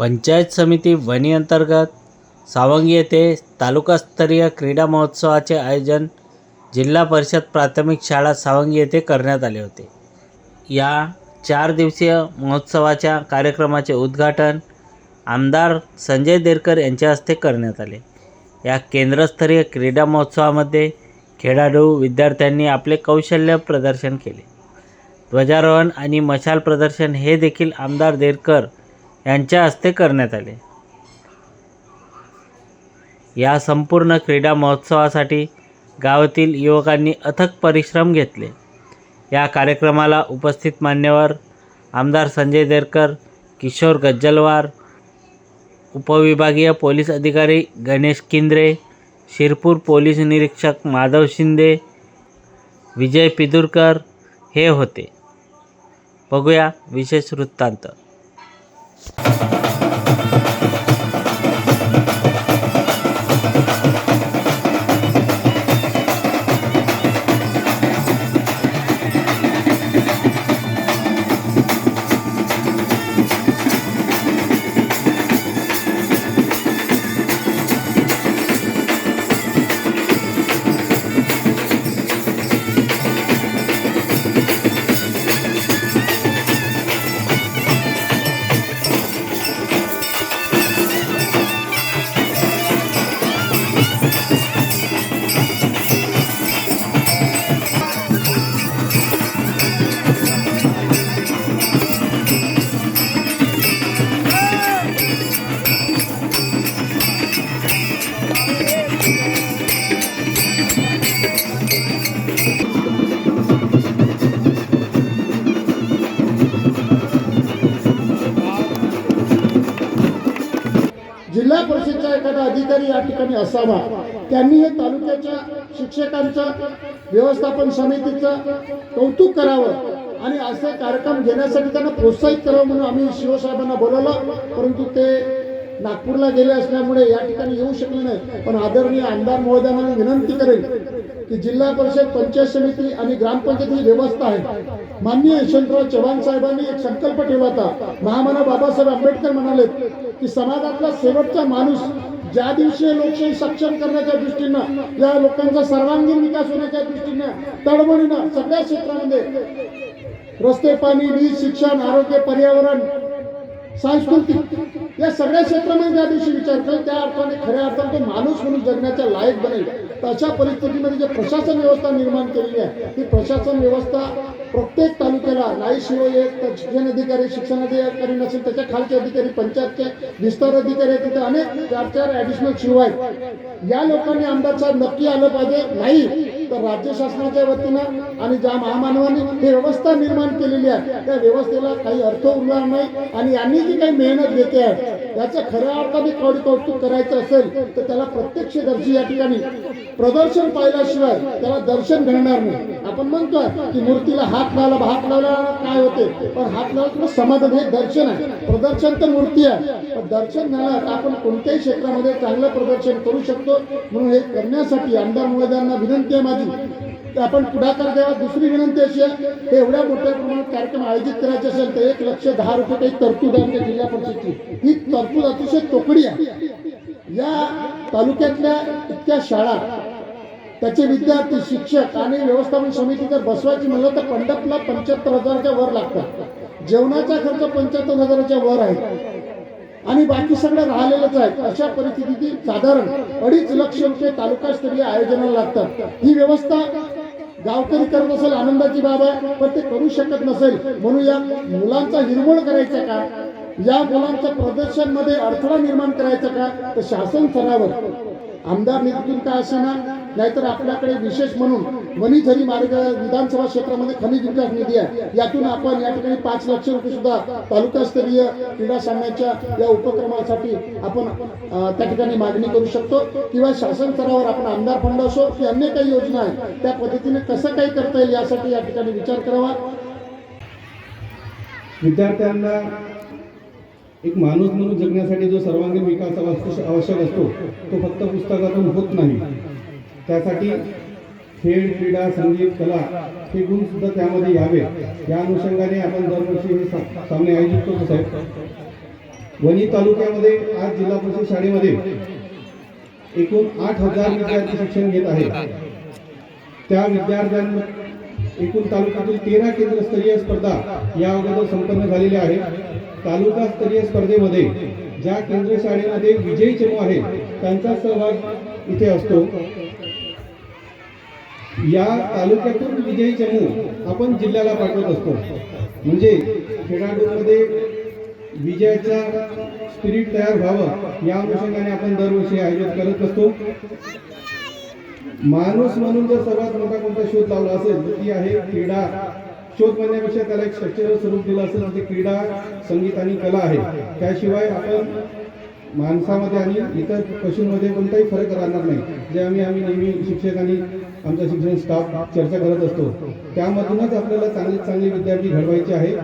पंचायत समिती वणी अंतर्गत सावंगी येथे तालुकास्तरीय क्रीडा महोत्सवाचे आयोजन जिल्हा परिषद प्राथमिक शाळा सावंगी येथे करण्यात आले होते. या चार दिवसीय महोत्सवाच्या कार्यक्रमाचे उद्घाटन आमदार संजय देरकर यांच्या हस्ते करण्यात आले. या केंद्रस्तरीय क्रीडा महोत्सवामध्ये खेळाडू विद्यार्थ्यांनी आपले कौशल्य प्रदर्शन केले. ध्वजारोहण आणि मशाल प्रदर्शन हे देखील आमदार देरकर यांच्या हस्ते करण्यात आले. या संपूर्ण क्रीडा महोत्सवासाठी गावातील युवकांनी अथक परिश्रम घेतले. या कार्यक्रमाला उपस्थित मान्यवर आमदार संजय देरकर किशोर गज्जलवार उपविभागीय पोलीस अधिकारी गणेश किंद्रे शिरपूर पोलीस निरीक्षक माधव शिंदे विजय पिदुरकर हे होते. बघूया विशेष वृत्तांत. Thank you. जिल्हा एखादा अधिकारी या ठिकाणी असावा. त्यांनी हे तालुक्याच्या शिक्षकांचं व्यवस्थापन समितीचं कौतुक करावं आणि असे कार्यक्रम घेण्यासाठी त्यांना प्रोत्साहित करावं म्हणून आम्ही शिवसाहेबांना बोलवलं. परंतु ते नागपूरला गेले असल्यामुळे या ठिकाणी येऊ शकले नाही. पण आदरणीय आमदार महोदयांना मी विनंती करेन की जिल्हा परिषद पंचायत समिती आणि ग्रामपंचायत ही व्यवस्था आहे. माननीय यशवंतराव चव्हाण साहेबांनी एक संकल्प ठेवला होता. महामानव बाबासाहेब आंबेडकर म्हणाले की समाजातला शेवटचा माणूस ज्या दिवशी लोकशाही सक्षम करण्याच्या दृष्टीनं या लोकांचा सर्वांगीण विकास होण्याच्या दृष्टीनं तळमळीनं सगळ्या क्षेत्रामध्ये रस्ते पाणी वीज शिक्षण आरोग्य पर्यावरण सांस्कृतिक. या सगळ्या क्षेत्रामध्ये ज्या दिवशी विचार करेल त्या अर्थाने खऱ्या अर्थाने तो माणूस म्हणून जगण्याच्या लायक बनेल. तशा अशा परिस्थितीमध्ये जे प्रशासन व्यवस्था निर्माण केलेली आहे ती प्रशासन व्यवस्था प्रत्येक तालुक्याला नाही शिवाय एक शिक्षण अधिकारी शिक्षण अधिकारी नसेल त्याच्या खालचे अधिकारी पंचायतचे विस्तार अधिकारी आहेत तिथे अनेक चार चार ॲडिशनल शिव आहेत या लोकांनी आमदार साहेब नक्की आलं पाहिजे. नाही तर राज्य शासनाच्या वतीनं आणि ज्या महामानवांनी ही व्यवस्था निर्माण केलेली आहे त्या व्यवस्थेला काही अर्थ उरणार नाही आणि यांनी जी काही मेहनत घेते आहे त्याचं खऱ्या अर्थाने कौड कौतुक करायचं असेल तर त्याला प्रत्यक्ष दर्शी या ठिकाणी. प्रदर्शन पाहिल्याशिवाय त्याला दर्शन घडणार नाही. आपण म्हणतोय की मूर्तीला हात लावला हात लावला काय होते? पण हात लावला तुला समाधान हे दर्शन आहे. प्रदर्शन तर मूर्ती आहे. पण दर्शन झालं तर आपण कोणत्याही क्षेत्रामध्ये चांगलं प्रदर्शन करू शकतो. म्हणून हे करण्यासाठी आमदार महोदयांना विनंती आहे माझी. आपण पुढाकार द्यावा. दुसरी विनंती अशी आहे एवढ्या मोठ्या प्रमाणात कार्यक्रम आयोजित करायचे असेल तर एक लक्ष दहा रुपये काही तरतूद आहे आमच्या जिल्हा परिषदची. ही तरतूद अतिशय तोकडी आहे. या तालुक्यातल्या इतक्या शाळा त्याचे विद्यार्थी शिक्षक आणि व्यवस्थापन समिती जर बसवायची म्हणलं तर पंडपला पंच्याहत्तर हजाराच्या वर लागतात. जेवणाचा खर्च पंच्याहत्तर हजाराच्या वर आहे. आणि बाकी सगळं राहिलेलंच आहे. अशा परिस्थितीत साधारण अडीच लक्ष रुपये तालुकास्तरीय आयोजनाला लागतात. ही व्यवस्था गावकरी करत असेल आनंदाची बाब आहे पण ते करू शकत नसेल. म्हणून या मुलांचा हिरमोळ करायचा का? या मुलांच्या प्रदर्शनमध्ये अडथळा निर्माण करायचा का? तर शासन स्तरावर आमदार निधीतून का असेना? नाहीतर आपल्याकडे विशेष म्हणून वणीझरी मार्ग विधानसभा क्षेत्रामध्ये खनिज विकास निधी आहे. यातून आपण या ठिकाणी पाच लक्ष रुपये सुद्धा तालुकास्तरीय क्रीडा सामन्याच्या या उपक्रमासाठी आपण त्या ठिकाणी मागणी करू शकतो. किंवा शासन स्तरावर आपण आमदार फंड असो की अन्य काही योजना आहेत त्या पद्धतीने कसं काही करता येईल यासाठी या ठिकाणी विचार करावा. विद्यार्थ्यांना एक माणूस म्हणून जगण्यासाठी जो सर्वांगीण विकास आवश्यक असतो तो फक्त पुस्तकातून होत नाही. त्यासाठी खेळ क्रीडा संगीत कला हे गुण सुद्धा त्यामध्ये यावे या अनुषंगाने आपण दरवर्षी हे सा- सामने आयोजित करतो साहेब. वणी तालुक्यामध्ये आज जिल्हा परिषद शाळेमध्ये एकूण आठ हजार विद्यार्थी शिक्षण घेत आहेत. त्या विद्यार्थ्यांना एकूण तालुक्यातील तेरा केंद्रस्तरीय स्पर्धा या अगोदर संपन्न झालेल्या आहेत. तालुकास्तरीय स्पर्धेमध्ये ज्या केंद्र शाळेमध्ये विजयी चमू आहे त्यांचा सहभाग इथे असतो. या तालुक्यातून विजयी चमू आपण जिल्ह्याला पाठवत असतो. म्हणजे खेळाडूंमध्ये विजयाचा स्पिरिट तयार व्हावं या अनुषंगाने आपण दरवर्षी आयोजित करत असतो. माणूस म्हणून जर सर्वात मोठा कोणता शोध लावला असेल तर ती आहे क्रीडा. शोध म्हणण्यापेक्षा त्याला एक स्ट्रक्चरल स्वरूप दिलं असेल ते क्रीडा संगीत आणि कला आहे. त्याशिवाय आपण माणसामध्ये आणि इतर पशूंमध्ये कोणताही फरक राहणार नाही. जे आम्ही आम्ही नेहमी शिक्षक आणि आमचा शिक्षण स्टाफ चर्चा करत असतो. त्यामधूनच आपल्याला चांगले चांगले विद्यार्थी घडवायचे आहे.